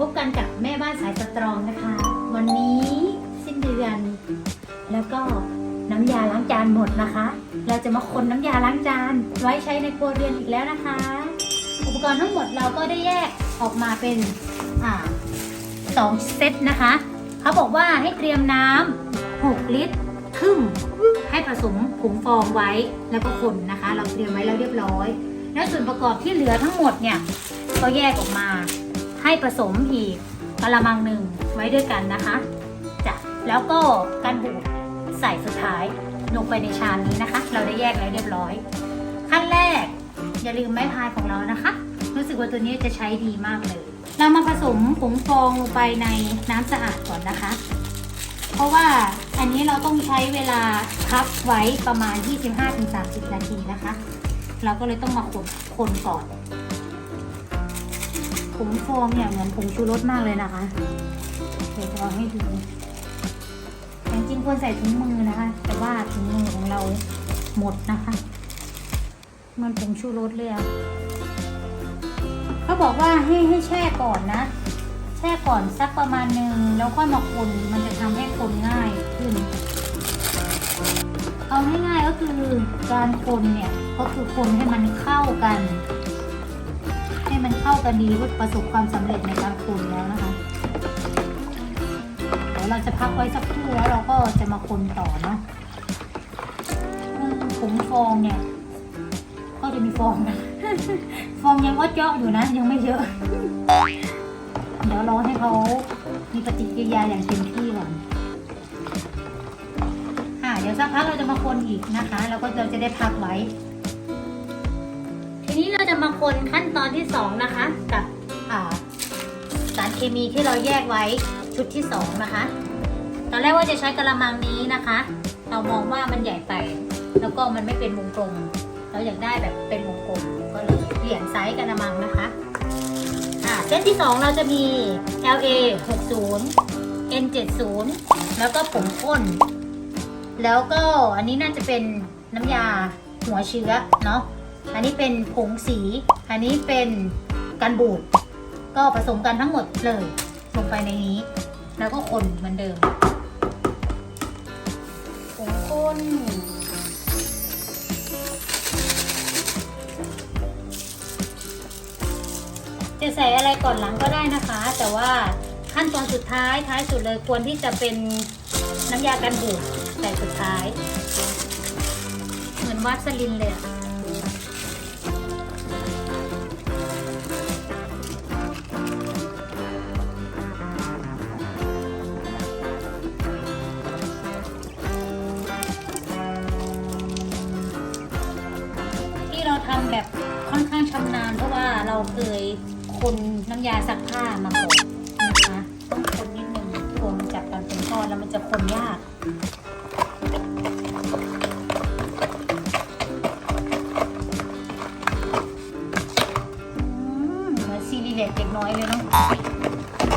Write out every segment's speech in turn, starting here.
พบกันกับแม่บ้านสายสตรองนะคะ วันนี้สิ้นเดือน แล้วก็น้ำยาล้างจานหมดนะคะ เราจะมาคนน้ำยาล้างจานไว้ใช้ในครัวเรือนอีกแล้วนะคะ อุปกรณ์ทั้งหมดเราก็ได้แยกออกมาเป็นอ่าสองเซตนะคะ เขาบอกว่าให้เตรียมน้ำ6ลิตรครึ่งให้ผสมผงฟองไว้แล้วก็คนนะคะ เราเตรียมไว้แล้วเรียบร้อย แล้วส่วนประกอบที่เหลือทั้งหมดเนี่ยก็แยกออกมา ให้ผสมอีกกระมังหนึ่งไว้ด้วยกันนะคะจ้ะแล้วก็การบูดใส่สุดท้ายลงไปในชามนี้นะคะ เราได้แยกแล้วเรียบร้อย ขั้นแรกอย่าลืมไม้พายของเรานะคะ รู้สึกว่าตัวนี้จะใช้ดีมากเลย เรามาผสมผงฟองลงไปในน้ำสะอาดก่อนนะคะ เพราะว่าอันนี้เราต้องใช้เวลาพักไว้ประมาณ 25-30 นาทีนะคะ เราก็เลยต้องมาคนคนก่อน งฟองเนี่ยเหมือนผงชูรสมากเลยนะคะเดี๋ยวจะเอาให้ดูแต่จริงๆควรใส่ถุงมือนะคะ แต่ว่าถุงมือของเราหมดนะคะมันผงชูรสเลยอะเขาบอกว่าให้ให้แช่ก่อนนะ แช่ก่อนสักประมาณหนึ่งแล้วค่อยมาคนมันจะทำให้คนง่ายขึ้น เอาง่ายๆก็คือการคนเนี่ยก็คือคนให้มันเข้ากัน ให้มันเข้ากันดีเพื่อประสบความสำเร็จในการคนแล้วนะคะเดี๋ยวเราจะพักไว้สักครู่แล้วเราก็จะมาคนต่อเนาะอืมผงฟองเนี่ย ก็จะมีฟองนะฟองยังวัดเยอะอยู่นะ ยังไม่เยอะ เดี๋ยวรอให้เขามีปฏิกิริยาอย่างเต็มที่ก่อนอ่าเดี๋ยวสักพักเราจะมาคนอีกนะคะ แล้วก็เราจะได้พักไว้ นี้เราจะมาคนขั้นตอนที่สองนะคะ กับสารเคมีที่เราแยกไว้ชุดที่สองนะคะ ตอนแรกว่าจะใช้กระมังนี้นะคะ เรามองว่ามันใหญ่ไป แล้วก็มันไม่เป็นวงกลม เราอยากได้แบบเป็นวงกลม ก็เลยเปลี่ยนไซส์กระมังนะคะเส้นที่ 2 เราจะมี LA 60 N 70แล้วก็ผงข้น แล้วก็อันนี้น่าจะเป็นน้ำยาหัวเชื้อเนาะ อันนี้เป็นผงสี อันนี้เป็นกันบูด ก็ผสมกันทั้งหมดเลย ลงไปในนี้ แล้วก็คนเหมือนเดิมผงข้นจะใส่อะไรก่อนหลังก็ได้นะคะ แต่ว่าขั้นตอนสุดท้ายท้ายสุดเลยควรที่จะเป็นน้ำยากันบูดใส่สุดท้าย เหมือนวาสลินเลยอะ ค่อนข้างชำนาญเพราะว่าเราเคยคนน้ำยาซักผ้ามาก่อนนะคะต้องคนนิดนึงกลัวมันจับกันเป็นก้อนแล้วมันจะคนยากเหมือนซีรีเล็ตเด็กน้อยเลยเนาะ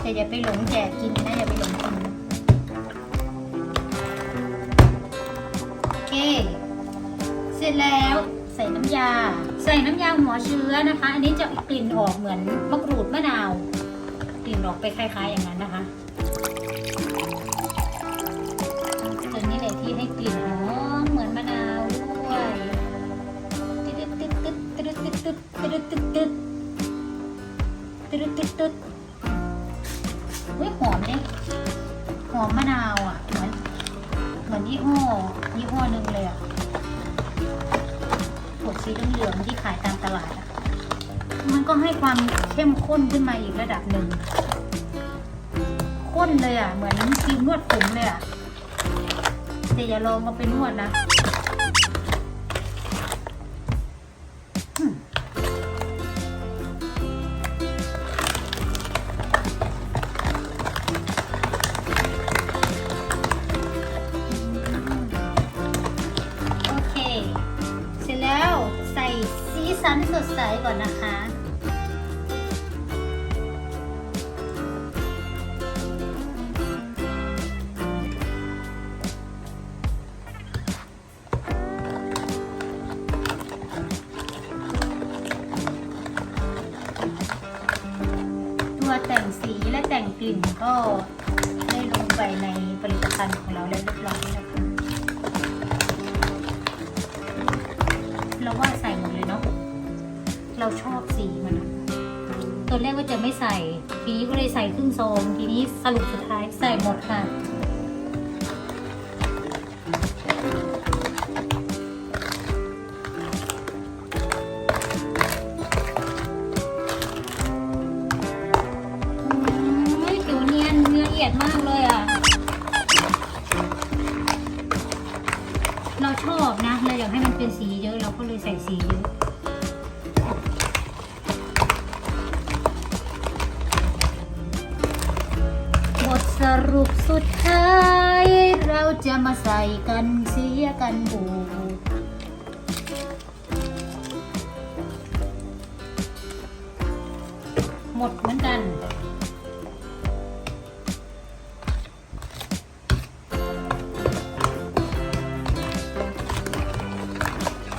แต่อย่าไปหลงแจกกินนะอย่าไปหลงกินโอเค เสร็จแล้วใส่น้ำยา ใส่น้ำยาหัวเชื้อนะคะ อันนี้จะกลิ่นออกเหมือนมะกรูดมะนาว กลิ่นออกไปคล้าย ๆ อย่างนั้นนะคะตัวนี้เลยที่ให้กลิ่นหอมเหมือนมะนาวด้วยตึ๊ดตึ๊ดตึ๊ดตึ๊ดตึ๊ดตึ๊ดตึ๊ดตึ๊ดตึ๊ดตึ๊ดตึ๊ดตึ๊ดอุ้ยหอมเนี่ยหอมมะนาวอะเหมือนเหมือนยี่ห้อยี่ห้อหนึ่งเลยอะ สีเหลืองๆที่ขายตามตลาดอะมันก็ให้ความเข้มข้นขึ้นมาอีกระดับหนึ่ง ข้นเลยอะ เหมือนครีมนวดผมเลยอะแต่อย่าลองมาไปนวดนะ สันสดใสก่อนนะคะ ตัวแต่งสีและแต่งกลิ่นก็ได้ลงไปในผลิตภัณฑ์ของเราแล้วเบร้อยนะคะเราว่าใส่ เราชอบสีมันอะตอนแรกก็จะไม่ใส่ ทีนี้ก็เลยใส่ครึ่งซอง ทีนี้สรุปสุดท้ายใส่หมดค่ะ รุปสุดท้าย เราจะมาใส่กันเสียกันบูหมดเหมือนกัน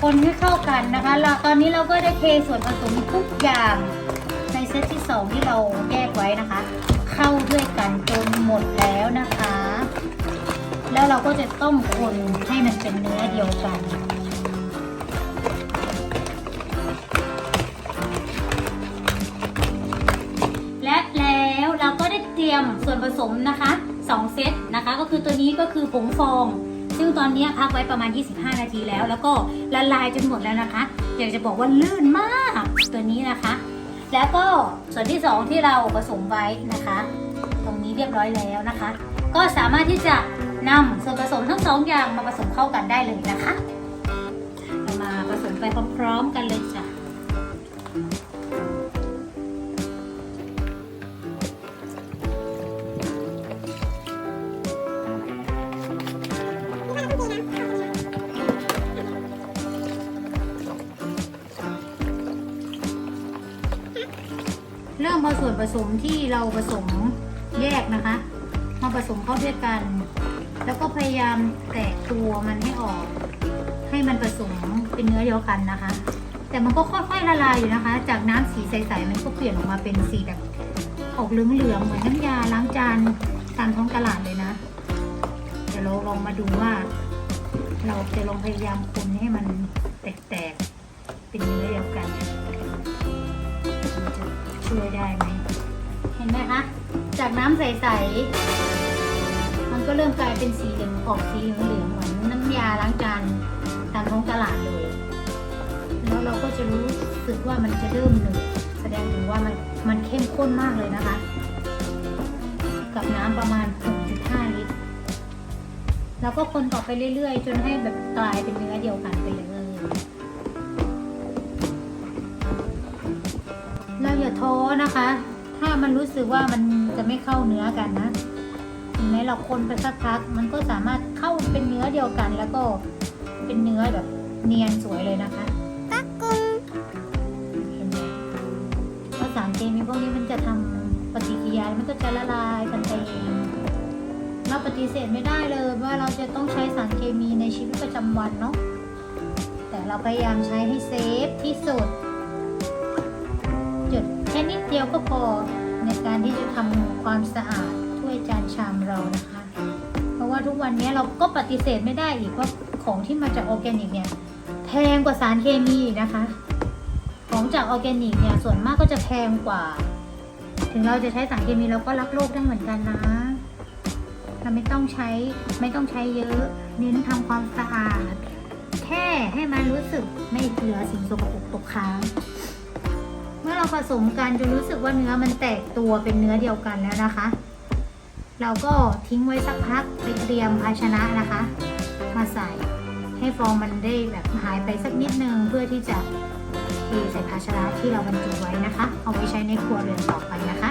คนให้เข้ากันนะคะแล้วตอนนี้เราก็ได้เทส่วนผสมทุกอย่างในเซตที่สองที่เราแยกไว้นะคะ เข้าด้วยกันจนหมดแล้วนะคะ แล้วเราก็จะต้องคนให้มันเป็นเนื้อเดียวกันและแล้วเราก็ได้เตรียมส่วนผสมนะคะ2เซตนะคะ ก็คือตัวนี้ก็คือผงฟอง ซึ่งตอนนี้พักไว้ประมาณ 25 นาทีแล้ว แล้วก็ละลายจนหมดแล้วนะคะอยากจะบอกว่าลื่นมากตัวนี้นะคะ แล้วก็ส่วนที่ 2 ที่เราผสมไว้นะคะ ตรงนี้เรียบร้อยแล้วนะคะ ก็สามารถที่จะนำส่วนผสมทั้งสองอย่างมาผสมเข้ากันได้เลยนะคะ มาผสมไปพร้อมๆกันเลยจ้ะ เริ่มเอาส่วนผสมที่เราผสมแยกนะคะ มาผสมเข้าด้วยกัน แล้วก็พยายามแตกตัวมันให้ออก ให้มันผสมเป็นเนื้อเดียวกันนะคะ แต่มันก็ค่อยๆละลายอยู่นะคะ จากน้ำสีใสๆมันก็เปลี่ยนออกมาเป็นสีแบบออกเหลืองๆเหมือนน้ำยาล้างจานตามท้องตลาดเลยนะ เดี๋ยวเราลองมาดูว่า เราจะลองพยายามคนให้มันแตกๆเป็นเนื้อเดียวกันนะ ช่วยได้ไหม เห็นไหมคะ จากน้ำใส ๆ มันก็เริ่มกลายเป็นสีเหลืองออกสีเหลืองๆเหมือนน้ำยาล้างจานตามท้องตลาดเลย แล้วเราก็จะรู้สึกว่ามันจะเริ่มหนืดแสดงถึงว่ามันมันเข้มข้นมากเลยนะคะ กับน้ำประมาณ 6.5 ลิตร แล้วก็คนต่อไปเรื่อย ๆ จนให้แบบกลายเป็นเนื้อเดียวกันไปเลย ท้อนะคะ ถ้ามันรู้สึกว่ามันจะไม่เข้าเนื้อกันนะถึงแม้เราคนไปสักพัก มันก็สามารถเข้าเป็นเนื้อเดียวกัน แล้วก็เป็นเนื้อแบบเนียนสวยเลยนะคะเห็นไหมเพราะสารเคมีพวกนี้มันจะทำปฏิกิริยา มันก็จะละลายกันไปเองเราปฏิเสธไม่ได้เลยว่าเราจะต้องใช้สารเคมีในชีวิตประจำวันเนาะแต่เราพยายามใช้ให้เซฟที่สุดจุดแค่ นิดเดียวก็พอในการที่จะทำความสะอาดถ้วยจานชามเรานะคะ เพราะว่าทุกวันนี้เราก็ปฏิเสธไม่ได้อีกว่าของที่มาจากออร์แกนิกเนี่ยแพงกว่าสารเคมีนะคะ ของจากออร์แกนิกเนี่ยส่วนมากก็จะแพงกว่า ถึงเราจะใช้สารเคมีเราก็รักโลกได้เหมือนกันนะเราไม่ต้องใช้ไม่ต้องใช้เยอะเน้นทำความสะอาด แค่ให้มันรู้สึกไม่เหลือสิ่งสกปรกตกค้าง เมื่อเราผสมกันจนรู้สึกว่าเนื้อมันแตกตัวเป็นเนื้อเดียวกันแล้วนะคะ เราก็ทิ้งไว้สักพักไปเตรียมภาชนะนะคะ มาใส่ให้ฟองมันได้แบบหายไปสักนิดนึงเพื่อที่จะเทใส่ภาชนะที่เราบรรจุไว้นะคะ เอาไว้ใช้ในครัวเรือนต่อไปนะคะ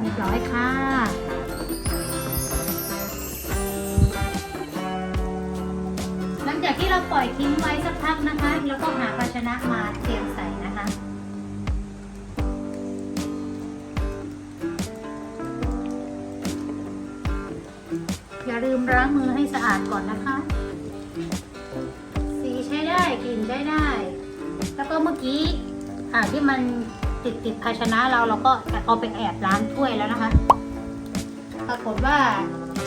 เรียบร้อยค่ะหลังจากที่เราปล่อยทิ้งไว้สักพักนะคะ แล้วก็หาภาชนะมาเตรียมใส่นะ ล้างมือให้สะอาดก่อนนะคะ สีใช้ได้กลิ่นใช้ได้ แล้วก็เมื่อกี้อ่าที่มันติดติดภาชนะเราเราก็เอาไปแอบล้างถ้วยแล้วนะคะ ปรากฏว่า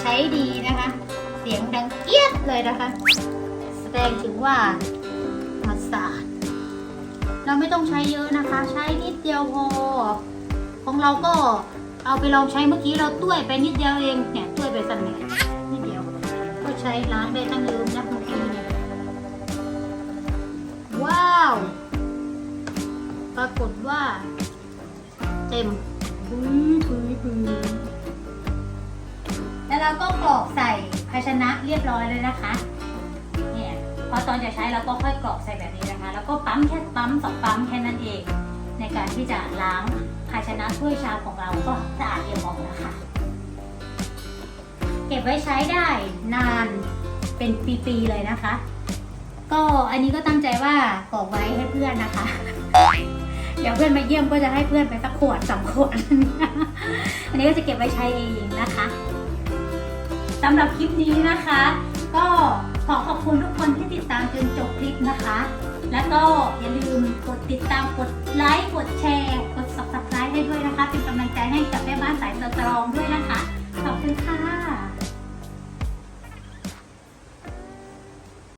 ใช้ดีนะคะ เสียงดังเกี๊ยดเลยนะคะ แสดงถึงว่ามาสะอาดเราไม่ต้องใช้เยอะนะคะ ใช้นิดเดียวพอของเราก็เอาไปลองใช้เมื่อกี้เราต้วยไปนิดเดียวเองเนี่ยต้วยไปสั่นเนี่ยนิดเดีย ใช้ร้างได้ตั้งเยอะนะเมื่อกี้เนี่ยว้าว ปรากฏว่า เต็มพื้นพื้นพื้นแล้วเราก็กรอกใส่ภาชนะเรียบร้อยเลยนะคะเนี่ยพอตอนจะใช้เราก็ค่อยกรอกใส่แบบนี้นะคะ แล้วก็ปั๊มแค่ปั๊มสองปั๊มแค่นั้นเอง ในการที่จะล้างภาชนะถ้วยชามของเราก็สะอาดเอี่ยมออกแล้วค่ะ เก็บไว้ใช้ได้นานเป็นปีๆเลยนะคะ ก็อันนี้ก็ตั้งใจว่ากอกไว้ให้เพื่อนนะคะ เดี๋ยวเพื่อนมาเยี่ยมก็จะให้เพื่อนไปสักขวดสองขวด อันนี้ก็จะเก็บไว้ใช้เองนะคะสำหรับคลิปนี้นะคะ ก็ขอขอบคุณทุกคนที่ติดตามจนจบคลิปนะคะ แล้วก็อย่าลืมกดติดตามกดไลค์กดแชร์ กด subscribe ให้ด้วยนะคะ เป็นกำลังใจให้กับแม่บ้านสายสตรองด้วยนะคะ ขอบคุณค่ะ